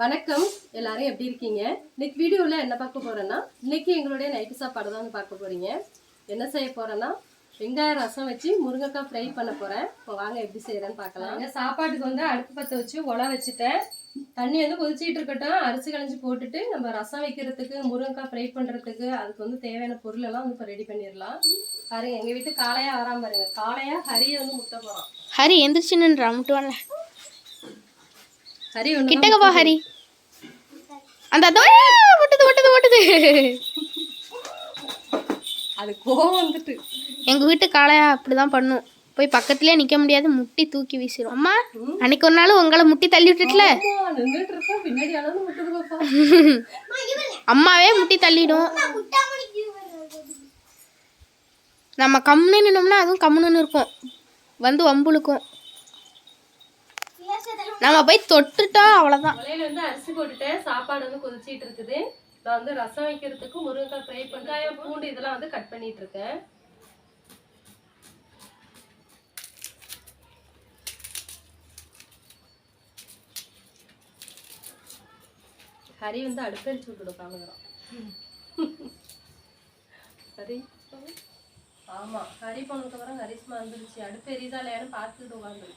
வணக்கம். எல்லாரும் எப்படி இருக்கீங்க? இன்னைக்கு வீடியோவில் என்ன பார்க்க போறேன்னா இன்னைக்கு எங்களுடைய நைட்டு சாப்பாடு தான் பார்க்க போறீங்க. என்ன செய்ய போறேன்னா வெங்காய ரசம் வச்சு முருங்கைக்காய் ஃப்ரை பண்ண போறேன். இப்போ வாங்க எப்படி செய்யறேன்னு பார்க்கலாம். இங்க சாப்பாட்டுக்கு வந்து அடுப்பு பற்ற வச்சு உல வச்சுட்டேன். தண்ணி வந்து கொதிச்சிட்டு இருக்கட்டும். அரிசி களைஞ்சி போட்டுட்டு நம்ம ரசம் வைக்கிறதுக்கு முருங்கைக்காய் ஃப்ரை பண்றதுக்கு அதுக்கு வந்து தேவையான பொருள் எல்லாம் வந்து இப்போ ரெடி பண்ணிடலாம். பாருங்க எங்க வீட்டு காளையா வராம பாருங்க. காளையா ஹரியை வந்து முட்டை போறோம் ஹரி எந்திரிச்சு நின்றா முட்டுவான்ல ஹரி கிட்டக்க போ ஹரி. அந்த அதோ முட்டுது முட்டுது முட்டுது அது கோவம் வந்துட்டு. எங்க வீட்டு காளையா அப்படிதான் பண்ணும். போய் பக்கத்துலயே நிக்க முடியாது முட்டி தூக்கி வீசிடும் அம்மா அன்னைக்கு ஒரு நாள் உங்களை முட்டி தள்ளி விட்டுட்டுல. அம்மாவே முட்டி தள்ளிடும். நம்ம கம்முன்னு நின்னோம்னா அதுவும் கம்முன்னு இருக்கும் வந்து வம்புழுக்கும். நம்ம போய் தொட்டுட்டோம் அவ்வளவுதான். உலையில வந்து அரிசி போட்டுட்டேன் சாப்பாடு வந்து கொதிச்சிட்டு இருக்குது. நான் வந்து ரசம் வைக்கிறதுக்கு முருங்கைக்காய் ஃப்ரை வெங்காயம் பூண்டு. இதெல்லாம் வந்து கட் பண்ணிட்டு இருக்கேன். ஹரி வந்து அடுப்படிச்சு விட்டுடும் காணுங்கிறான் ஹரி ஆமா ஹரி போனதுக்கு அப்புறம் கரிஷ்மா வந்துருச்சு அடுப்பு எரியுதா இல்லையான்னு பார்த்துட்டு உட்காந்து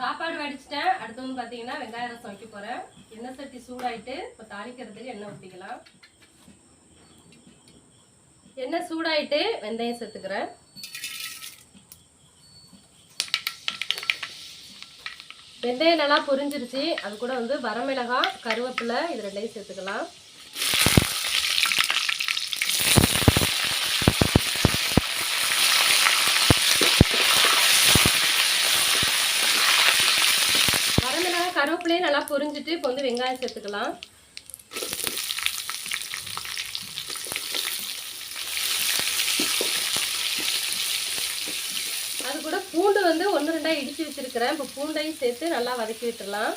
சாப்பாடு வடிச்சிட்டேன். அடுத்து வந்து பார்த்தீங்கன்னா வெங்காய ரசம் வைக்க போகிறேன் எண்ணெய் சட்டி சூடாயிட்டு இப்போ தாளிக்கிறதுக்கு எண்ணெய் ஊற்றிக்கலாம் எண்ணெய் சூடாயிட்டு வெந்தயம் சேர்த்துக்கிறேன். வெந்தயம் நல்லா பொரிஞ்சிருச்சு. அது கூட வந்து வரமிளகாய் கருவேப்பிலை இது ரெண்டையும் சேர்த்துக்கலாம். வரமிளகாய் நல்லா பொரிஞ்சிட்டு இப்போ வந்து வெங்காயம் சேர்த்துக்கலாம். அது கூட பூண்டு வந்து ஒன்று ரெண்டாக இடித்து வச்சிருக்கிறேன். இப்போ பூண்டையும் சேர்த்து நல்லா வதக்கி விட்டுடலாம்.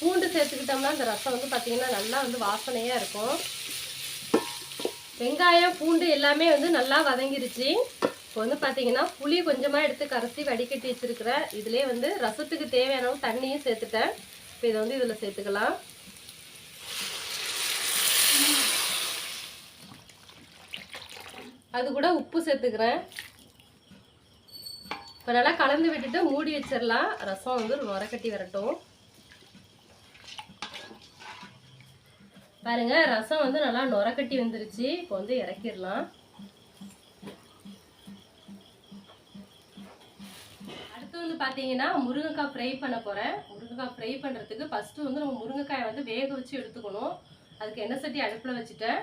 பூண்டு சேர்த்துக்கிட்டோம்னா அந்த ரசம் வந்து பார்த்தீங்கன்னா நல்லா வந்து வாசனையாக இருக்கும். வெங்காயம் பூண்டு எல்லாமே வந்து நல்லா வதங்கிருச்சு. இப்போ வந்து பார்த்தீங்கன்னா புளி கொஞ்சமாக எடுத்து கரைச்சி வடிகட்டி வச்சிருக்கிறேன் இதுலேயே வந்து ரசத்துக்கு தேவையான தண்ணியும் சேர்த்துட்டேன். இப்போ இதை வந்து இதில் சேர்த்துக்கலாம். அது கூட உப்பு சேர்த்துக்கிறேன். இப்போ நல்லா கலந்து விட்டுட்டு மூடி வச்சிடலாம். ரசம் வந்து முறக்கட்டி வரட்டும். பாருங்கள் ரசம் வந்து நல்லா நுரக்கட்டி வந்துருச்சு. இப்போ வந்து இறக்கிடலாம். வந்து பார்த்தீங்கன்னா முருங்கைக்காய் ஃப்ரை பண்ண போகிறேன் முருங்கைக்காய் ஃப்ரை பண்ணுறதுக்கு ஃபஸ்ட்டு வந்து நம்ம முருங்கைக்காயை வந்து வேக வச்சு எடுத்துக்கணும். அதுக்கு எண்ணெய் சட்டி அடுப்பில் வச்சுட்டேன்.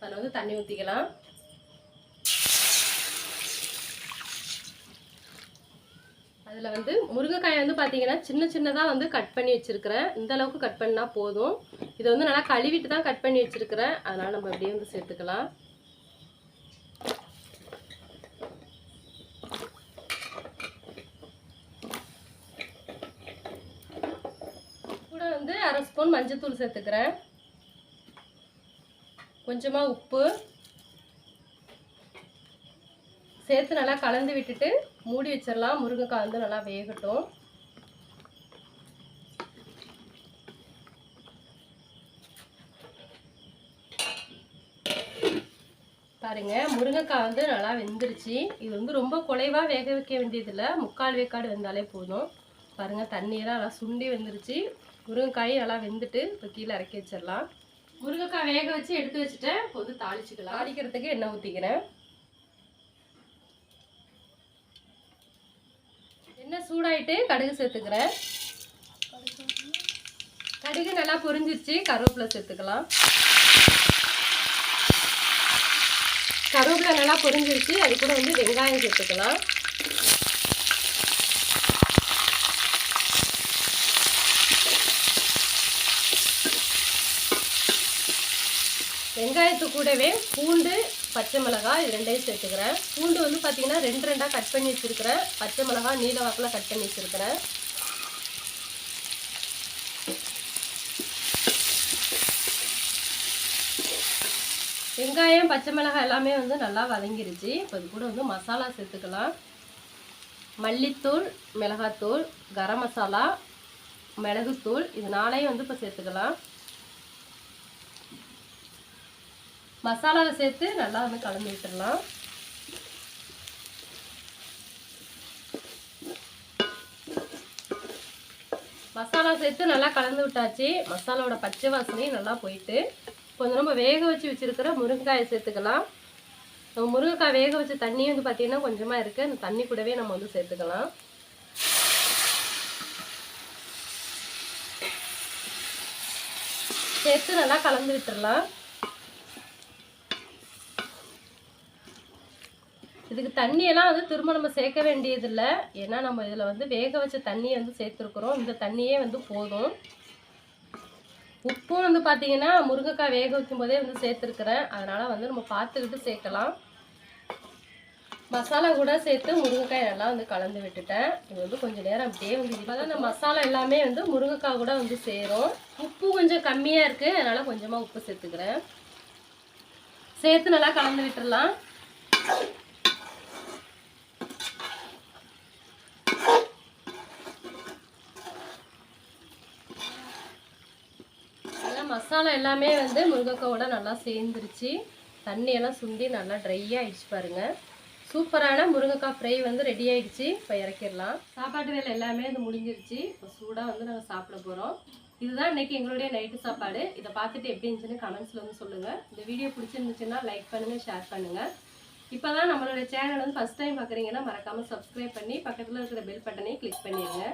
அதில் வந்து தண்ணி ஊற்றிக்கலாம் அதில் வந்து முருங்கைக்காயை வந்து பார்த்தீங்கன்னா சின்ன சின்னதாக வந்து கட் பண்ணி வச்சுருக்கிறேன். இந்த அளவுக்கு கட் பண்ணால் போதும். இதை வந்து நல்லா கழுவிட்டு தான் கட் பண்ணி வச்சுருக்கிறேன். அதனால் நம்ம அப்படியே வந்து சேர்த்துக்கலாம். அளவுக்கு வந்து அரை ஸ்பூன் மஞ்சத்தூள் சேர்த்துக்கிறேன். கொஞ்சமாக உப்பு. சேர்த்து நல்லா கலந்து விட்டுட்டு மூடி வச்சிடலாம். முருங்கைக்காய் வந்து நல்லா வேகட்டும். பாருங்க முருங்கைக்காய் வந்து நல்லா வெந்துருச்சு. இது வந்து ரொம்ப குலைவாக வேக வைக்க வேண்டியதில்லை. முக்கால் வேக்காடு வெந்தாலே போதும். பாருங்க தண்ணியெல்லாம் நல்லா சுண்டி வந்துருச்சு. முருங்கைக்காய் நல்லா வெந்துட்டு இப்போ கீழே இறக்கி வச்சிடலாம். முருங்கைக்காய் வேக வச்சு எடுத்து வச்சுட்டேன். இப்போ வந்து தாளிச்சுக்கலாம். தாளிக்கிறதுக்கு எண்ணெய் ஊற்றிக்கிறேன் எண்ணெய் சூடாயிட்டு கடுகு சேர்த்துக்கிறேன். கடுகு நல்லா பொரிஞ்சிருச்சு. கருவேப்பிலை சேர்த்துக்கலாம். கருவேப்பிலை நல்லா பொரிஞ்சிருச்சு. அது கூட வந்து வெங்காயம் சேர்த்துக்கலாம். வெங்காயத்து கூடவே பூண்டு பச்சை மிளகாய் இது ரெண்டையும் சேர்த்துக்கிறேன். பூண்டு வந்து பார்த்தீங்கன்னா ரெண்டு ரெண்டாக கட் பண்ணி வச்சுருக்கிறேன். பச்சை மிளகாய் நீல வாக்கில் கட் பண்ணி வச்சுருக்கிறேன். வெங்காயம் பச்சை மிளகாய் எல்லாமே வந்து நல்லா வதங்கிருச்சு. இப்போ இது கூட வந்து மசாலா சேர்த்துக்கலாம். மல்லித்தூள் மிளகாத்தூள் கரம் மசாலா மிளகுத்தூள் இது நாளையும் வந்து இப்போ சேர்த்துக்கலாம். மசாலாவை சேர்த்து நல்லா வந்து கலந்து விட்டுடலாம் மசாலா சேர்த்து நல்லா கலந்து விட்டாச்சு. மசாலாவோட பச்சை வாசனையும் நல்லா போயிட்டு கொஞ்சம் நம்ம வேக வச்சு வச்சிருக்கிற முருங்கைக்காயை சேர்த்துக்கலாம். நம்ம முருங்கைக்காய் வேக வச்ச தண்ணி வந்து பார்த்தீங்கன்னா கொஞ்சமாக இருக்குது அந்த தண்ணி கூடவே நம்ம வந்து சேர்த்துக்கலாம். சேர்த்து நல்லா கலந்து விட்டுடலாம் இதுக்கு தண்ணியெல்லாம் வந்து திரும்ப நம்ம சேர்க்க வேண்டியதில்லை. ஏன்னா நம்ம இதில் வந்து வேக வச்ச தண்ணியை வந்து சேர்த்துருக்குறோம். இந்த தண்ணியே வந்து போதும். உப்பும் வந்து பார்த்தீங்கன்னா முருங்கைக்காய் வேக வைக்கும் போதே வந்து சேர்த்துருக்குறேன். அதனால் வந்து நம்ம பார்த்துக்கிட்டு சேர்க்கலாம். மசாலா கூட சேர்த்து முருங்கைக்காய் நல்லா வந்து கலந்து விட்டுட்டேன். இது வந்து கொஞ்சம் நேரம் அப்படியே வந்து இப்போ இந்த மசாலா எல்லாமே வந்து முருங்கைக்காய் கூட வந்து சேரும். உப்பு கொஞ்சம் கம்மியாக இருக்குது அதனால் கொஞ்சமாக உப்பு சேர்த்துக்கிறேன். சேர்த்து நல்லா கலந்து விட்டுறலாம் நல்லா மசாலா எல்லாமே வந்து முருங்கைக்காவோட நல்லா சேர்ந்துருச்சு. தண்ணியெல்லாம் சுண்டி நல்லா ட்ரை ஆயிடுச்சு பாருங்கள் சூப்பரான முருங்கைக்காய் ஃப்ரை வந்து ரெடி ஆகிடுச்சு இப்போ இறக்கிடலாம். சாப்பாட்டு வேலை எல்லாமே வந்து முடிஞ்சிருச்சு. இப்போ சூடாக வந்து நாங்கள் சாப்பிட போகிறோம் இதுதான் இன்னைக்கு எங்களுடைய நைட்டு சாப்பாடு. இதை பார்த்துட்டு எப்படி இருந்துச்சுன்னு கமெண்ட்ஸில் வந்து சொல்லுங்கள் இந்த வீடியோ பிடிச்சிருந்துச்சுன்னா லைக் பண்ணுங்கள் ஷேர் பண்ணுங்கள் இப்போ தான் நம்மளோட சேனல் வந்து ஃபஸ்ட் டைம் பார்க்குறீங்கன்னா மறக்காமல் சப்ஸ்கிரைப் பண்ணி பக்கத்தில் இருக்கிற பெல் பட்டனையும் கிளிக் பண்ணிடுங்க.